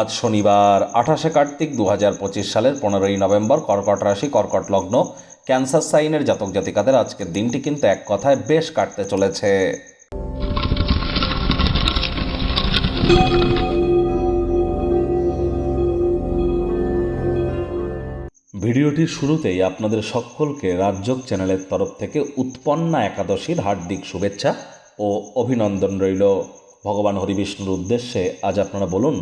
আজ শনিবার, আঠাশে কার্তিক দু হাজার পঁচিশ সালের পনেরোই নভেম্বর, কর্কট রাশি, কর্কট লগ্ন, ক্যান্সার সাইনের জাতক জাতিকাদের আজকের দিনটি কিন্তু এক কথায় বেশ কাটতে চলেছে। ভিডিওটির শুরুতেই আপনাদের সকলকে রাজযোগ চ্যানেলের তরফ থেকে উৎপন্না একাদশীর হার্দিক শুভেচ্ছা ও অভিনন্দন রইল। ভগবান হরিবিষ্ণুর উদ্দেশ্যে আজ আপনারা বলুন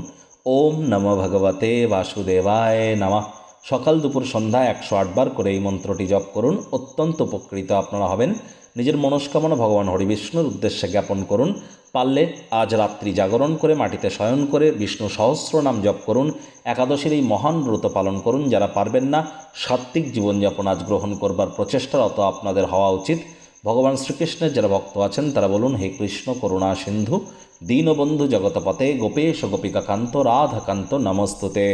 ওম নম ভগবতে বাসুদেবায় নামা। সকাল দুপুর সন্ধ্যা একশো আটবার করে এই মন্ত্রটি জপ করুন, অত্যন্ত উপকৃত আপনারা হবেন। নিজের মনস্কামনা ভগবান হরিবিষ্ণুর উদ্দেশ্যে জ্ঞাপন করুন। পারলে আজ রাত্রি জাগরণ করে, মাটিতে শয়ন করে, বিষ্ণু সহস্র নাম জপ করুন। একাদশীর এই মহান ব্রত পালন করুন। যারা পারবেন না, সাত্ত্বিক জীবনযাপন আজ গ্রহণ করবার প্রচেষ্টারত আপনাদের হওয়া উচিত। ভগবান শ্রীকৃষ্ণের যারা ভক্ত আছেন, তারা বলুন, হে কৃষ্ণ করুণা সিন্ধু, দীনবন্ধু জগতপতে গোপেশ গোপিকাকান্ত, রাধাকান্ত নমস্তুতে।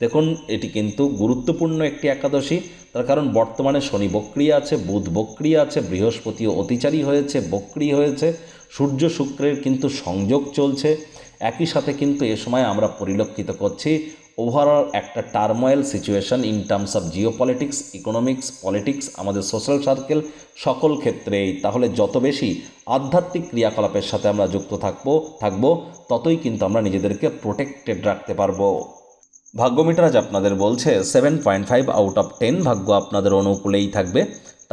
দেখুন, এটি কিন্তু গুরুত্বপূর্ণ একটি একাদশী। তার কারণ, বর্তমানে শনি বক্রিয় আছে, বুধ বক্রিয় আছে, বৃহস্পতিও অতিচারী হয়েছে, বক্রি হয়েছে, সূর্য শুক্রের কিন্তু সংযোগ চলছে। একই সাথে কিন্তু এ সময় আমরা পরিলক্ষিত করছি ওভারঅল একটা turmoil situation in terms of geopolitics economics politics আমাদের সোশ্যাল সার্কেল সকল ক্ষেত্রেই। তাহলে যত বেশি আধ্যাত্মিক ক্রিয়াকলাপের সাথে আমরা যুক্ত থাকব থাকব, ততই কিন্তু আমরা নিজেদেরকে প্রোটেক্টেড রাখতে পারব। ভাগ্যমিটার আজ আপনাদের বলছে seven point five out of ten ভাগ্য আপনাদের অনুকূলেই থাকবে।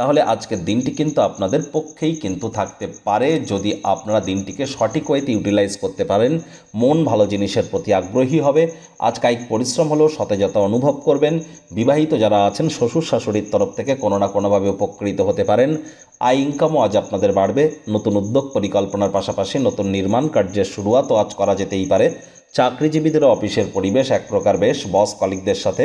তাহলে আজকের দিনটি কিন্তু আপনাদের পক্ষেই কিন্তু থাকতে পারে। যদি আপনারা দিনটিকে সঠিক ওয়েতে ইউটিলাইজ করতে পারেন, মন ভালো জিনিসের প্রতি আগ্রহী হবে। আজ কায়িক পরিশ্রম হলেও সতেজতা অনুভব করবেন। বিবাহিত যারা আছেন, শ্বশুর শাশুড়ির তরফ থেকে কোনো না কোনোভাবে উপকৃত হতে পারেন। আয় ইনকামও আজ আপনাদের বাড়বে। নতুন উদ্যোগ পরিকল্পনার পাশাপাশি নতুন নির্মাণ কার্যের শুরুয়াতও আজ করা যেতেই পারে। চাকরিজীবীদের অফিসের পরিবেশ এক প্রকার বেশ। বস কলিকদের সাথে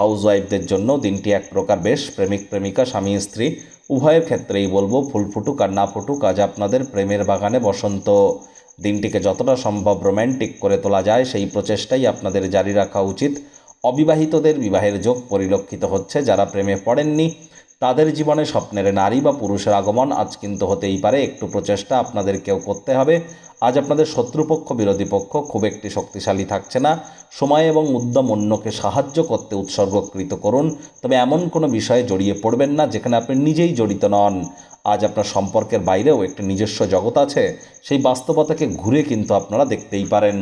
হাউসওয়াইফদের জন্য দিনটি এক প্রকার বেশ প্রেমিক প্রেমিকা, স্বামী, স্ত্রী, উভয়ের ক্ষেত্রেই বলব, ফুল ফুটুক আর না ফুটুক, আজ আপনাদের প্রেমের বাগানে বসন্ত। দিনটিকে যতটা সম্ভব রোম্যান্টিক করে তোলা যায়, সেই প্রচেষ্টাই আপনাদের জারি রাখা উচিত। অবিবাহিতদের বিবাহের যোগ পরিলক্ষিত হচ্ছে, যারা প্রেমে পড়েননি তাদের জীবনে স্বপ্নের নারী বা পুরুষের আগমন আজ কিন্তু হতেই পারে। একটু প্রচেষ্টা আপনাদেরকেও করতে হবে। আজ আপনাদের শত্রুপক্ষ, বিরোধী পক্ষ খুব একটি শক্তিশালী থাকছে না। সময় এবং উদ্যম অন্যকে সাহায্য করতে উৎসর্গকৃত করুন। তবে এমন কোনো বিষয়ে জড়িয়ে পড়বেন না যেখানে আপনি নিজেই জড়িত নন। আজ আপনার সম্পর্কের বাইরেও একটি নিজস্ব জগৎ আছে। সেই বাস্তবতাকে ঘুরে কিন্তু আপনারা দেখতেই পারেন।